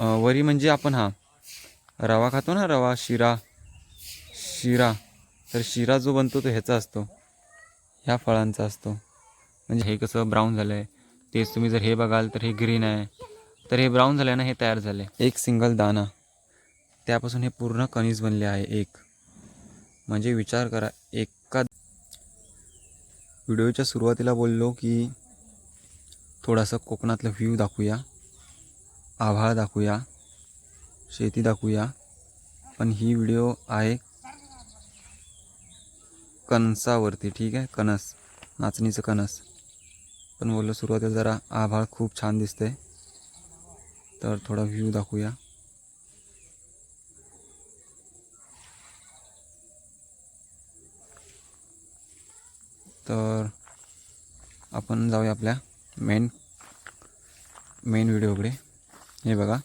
वरी म्हणजे आपण हा रवा खातो ना रवा शिरा शिरा. तर शिरा जो बनतो तो ह्याचा असतो ह्या फळांचा असतो. म्हणजे हे कसं ब्राऊन झालं आहे तेच तुम्ही जर हे बघाल तर हे ग्रीन आहे. तर हे ब्राऊन झालं आहे ना हे तयार झालं आहे एक सिंगल दाणा. त्यापासून हे पूर्ण कणीस बनले आहे एक. म्हणजे विचार करा एका व्हिडिओच्या सुरुवातीला बोललो की थोडासा कोकणातलं व्ह्यू दाखवूया. आभाळ दाखवूया शेती दाखवूया पण ही व्हिडिओ आहे कणसावरती ठीक आहे? कणस नाचणीचं कणस. पण बोललो सुरुवातीला जरा आभाळ खूप छान दिसते तर थोडा व्ह्यू दाखवूया. तर आपण जाऊया आपल्या मेन मेन व्हिडिओकडे हे बघा.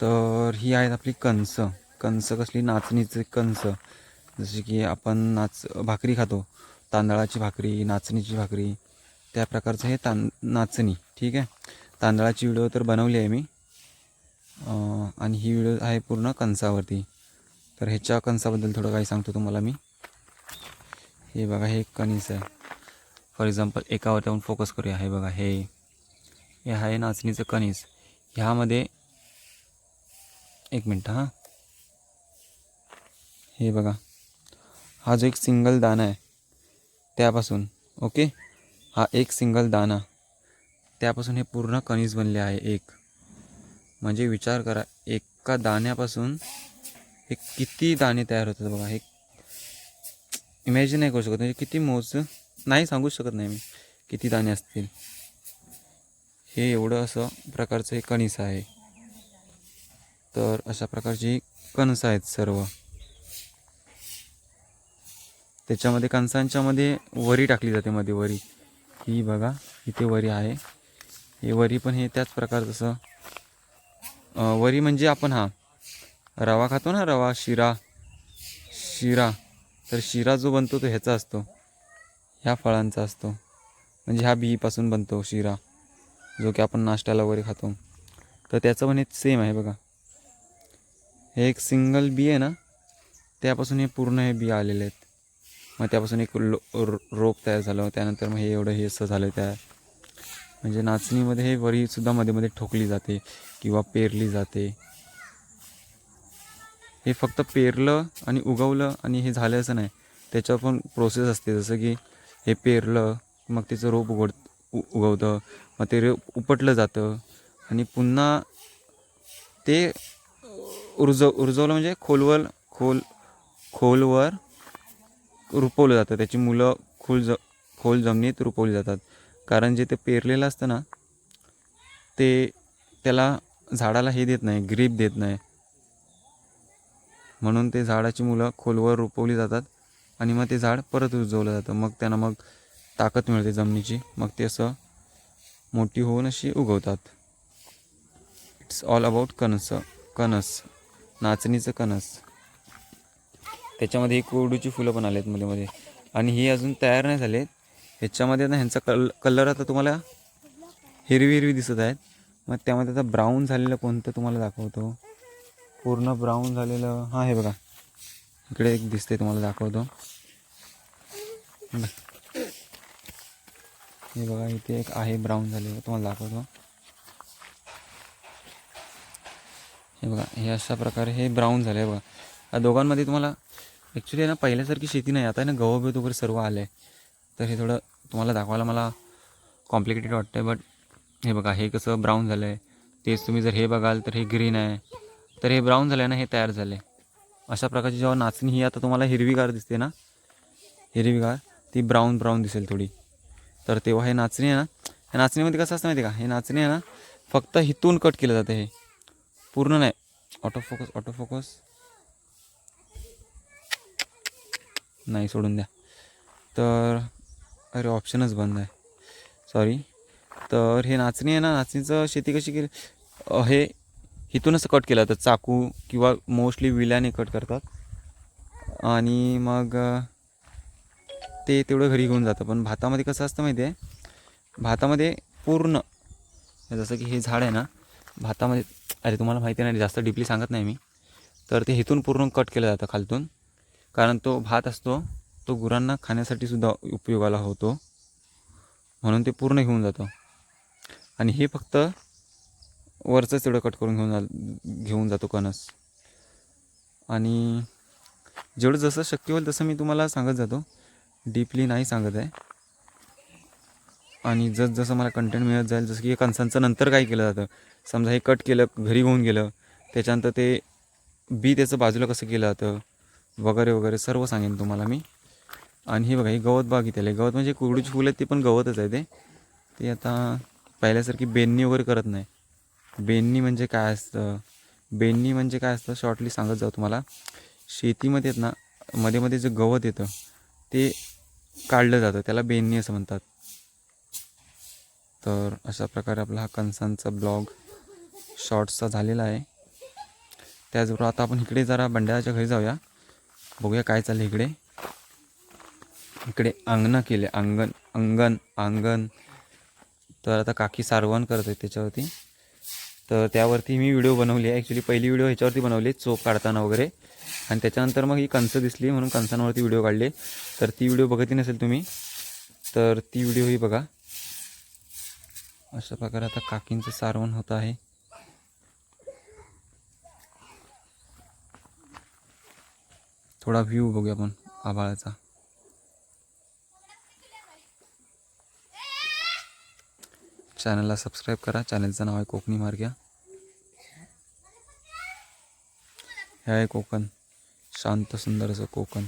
तर ही आहेत आपली कणस. कणस कसली? नाचणीचे कणस. जसे की आपण नाच भाकरी खातो. तांदळाची भाकरी नाचणीची भाकरी. त्या प्रकारचं हे तां नाचणी. ठीक आहे? तांदळाची व्हिडिओ तर बनवली आहे मी. आणि ही व्हिडिओ आहे पूर्ण कणसावरती. तर ह्याच्या कणसाबद्दल थोडं काही सांगतो तुम्हाला मी. हे बघा हे एक कणीस आहे. फॉर एक्झाम्पल एकावरती आपण फोकस करूया. हे बघा हे. हे आहे नाचणीचं कणीस. ह्यामध्ये एक मिनटं हां. हे बघा. हा जो एक सिंगल दाणा आहे त्यापासून ओके? हा एक सिंगल दाणा. त्यापासून हे पूर्ण कणीस बनले आहे एक. म्हणजे विचार करा एका दाण्यापासून हे किती दाणे तयार होतात बघा. हे इमॅजिन नाही करू शकत. म्हणजे किती मोज नाही सांगूच शकत नाही मी किती दाणे असतील. हे एवढं असं प्रकारचं हे कणीस आहे. तर अशा प्रकारची कणस आहेत सर्व. त्याच्यामध्ये कणसांच्यामध्ये वरी टाकली जाते मध्ये वरी. ही बघा इथे वरी आहे. हे वरी पण हे त्याच प्रकारचं वरी म्हणजे आपण हा रवा खातो ना रवा शिरा शिरा. तर शिरा जो बनतो तो ह्याचा असतो. ह्या फळांचा असतो. म्हणजे ह्या बीपासून बनतो शिरा. जो की आपण नाश्त्याला वगैरे खातो. तर त्याचं पण हे सेम आहे बघा. हे एक सिंगल बी आहे ना त्यापासून हे पूर्ण हे बी आलेले आहेत. मग त्यापासून एक लो रोप तयार झालं. त्यानंतर मग हे एवढं हे असं झालं त्या म्हणजे नाचणीमध्ये हे वरीसुद्धा मध्ये मध्ये ठोकली जाते किंवा पेरली जाते. हे फक्त पेरलं आणि उगवलं आणि हे झालं असं नाही. त्याच्यावर पण प्रोसेस असते. जसं की हे पेरलं मग त्याचं रोप उघड उ उगवतं. मग ते रे उपटलं जातं. आणि पुन्हा ते उर्जव उर्जवलं म्हणजे खोलवर खोल खोलवर रुपवलं जातं. त्याची मुलं खोल ज खोल जमिनीत रुपवली जातात. कारण जे ते पेरलेलं असतं ना ते त्याला झाडाला हे देत नाही ग्रीप देत नाही. म्हणून ते झाडाची मुलं खोलवर रुपवली जातात आणि मग ते झाड परत रुजवलं जातं. मग त्यांना मग ताकद मिळते जमिनीची. मग ते असं मोठी होऊन अशी उगवतात. इट्स ऑल अबाउट कणस कणस नाचणीचं कणस. त्याच्यामध्ये ही कोरडूची फुलं पण आलेत मध्ये मध्ये आणि ही अजून तयार नाही झालेत. ह्याच्यामध्ये ना ह्यांचा कल कलर आता तुम्हाला हिरवी हिरवी दिसत आहेत. मग त्यामध्ये आता ब्राऊन झालेलं कोणतं तुम्हाला दाखवतो. पूर्ण ब्राऊन झालेलं हां हे बघा. इकडे एक दिसते तुम्हाला दाखवतो. हे बघा इथे एक आहे ब्राऊन झालेलं तुम्हाला दाखवतो. हे बघा हे अशा प्रकारे हे ब्राऊन झालं आहे बघा. या दोघांमध्ये तुम्हाला ॲक्च्युली ना पहिल्यासारखी शेती नाही. आता आहे ना गहू बिहू वगैरे सर्व आलं आहे. तर हे थोडं तुम्हाला दाखवायला मला कॉम्प्लिकेटेड वाटतं आहे बट हे बघा हे कसं ब्राऊन झालं आहे तेच तुम्ही जर हे बघाल तर हे ग्रीन आहे. तर हे ब्राऊन झालं आहे ना हे तयार झालं आहे अशा प्रकारची जेव्हा नाचणी ही आता तुम्हाला हिरवीगार दिसते ना हिरवीगार ती ब्राऊन ब्राऊन दिसेल थोडी. तर तेव्हा हे नाचणी आहे ना या नाचणीमध्ये कसं असतं माहिती आहे का? हे नाचणी आहे ना फक्त हिथून कट केलं जातं हे. पूर्ण नाही. ऑटो फोकस ऑटो फोकस नाही सोडून द्या. तर अरे ऑप्शनच बंद आहे. सॉरी तर हे नाचणी आहे ना नाचणीचं शेती कशी केली? हे इथूनच कट केलं जातं. चाकू किंवा मोस्टली विल्याने कट करतात. आणि मग ते तेवढं घरी घेऊन जातं. पण भातामध्ये कसं असतं माहिती आहे? भातामध्ये पूर्ण जसं की हे झाड आहे ना भातामध्ये अरे तुम्हाला माहिती नाही जास्त डीपली सांगत नाही मी तर ते हेतून पूर्ण कट केलं जातं खालतून. कारण तो भात असतो तो गुरांना खाण्यासाठी सुद्धा उपयोगाला होतो. म्हणून ते पूर्ण घेऊन जातो. आणि हे फक्त वरचंच तेवढं कट करून घेऊन जा घेऊन जातो कणस. आणि जेवढं जसं शक्य होईल तसं मी तुम्हाला सांगत जातो. डीपली नाही सांगत आहे. आणि जस जसं मला कंटेंट मिळत जाईल जसं की कणसांचं नंतर काय केलं जातं? समजा हे कट केलं घरी होऊन गेलं त्याच्यानंतर ते बी त्याचं बाजूला कसं केलं जातं? वगैरे वगैरे सर्व सांगेन तुम्हाला मी. आणि हे बघा हे गवत बाग इथे गवत म्हणजे कुरडूची फुलं आहेत ते पण गवतच आहे ते. ते आता पहिल्यासारखी बेननी वगैरे करत नाही. बेननी म्हणजे काय असतं? बेननी म्हणजे काय असतं? शॉर्टली सांगत जाऊ तुम्हाला. शेतीमध्ये आहेत ना मध्ये मध्ये जे गवत येतं ते काढलं जातं त्याला बेननी असं म्हणतात. तर अशा प्रकारे आपला हा कणसांचा ब्लॉग शॉर्ट्सचा झालेला आहे. त्याचबरोबर आता आपण इकडे जरा बंड्याच्या घरी जाऊया. बघूया काय चाललं इकडे. इकडे अंगणं केले अंगण अंगण अंगण. तर आता काकी सारवण करत आहे त्याच्यावरती. तर त्यावरती मी व्हिडिओ बनवली आहे. ॲक्च्युली पहिली व्हिडिओ ह्याच्यावरती बनवली चोप काढताना वगैरे. आणि त्याच्यानंतर मग ही कणसं दिसली म्हणून कणसांवरती व्हिडिओ काढले. तर ती व्हिडिओ बघतही नसेल तुम्ही तर ती व्हिडिओ ही बघा. अशा प्रकारे आता काकींचं सारवण होत आहे. थोडा व्ह्यू बघूया आपण आभाळाचा. चॅनलला सबस्क्राईब करा. चॅनलचं नाव आहे कोकणी मार्ग्या. हे आहे कोकण. शांत सुंदर असं कोकण.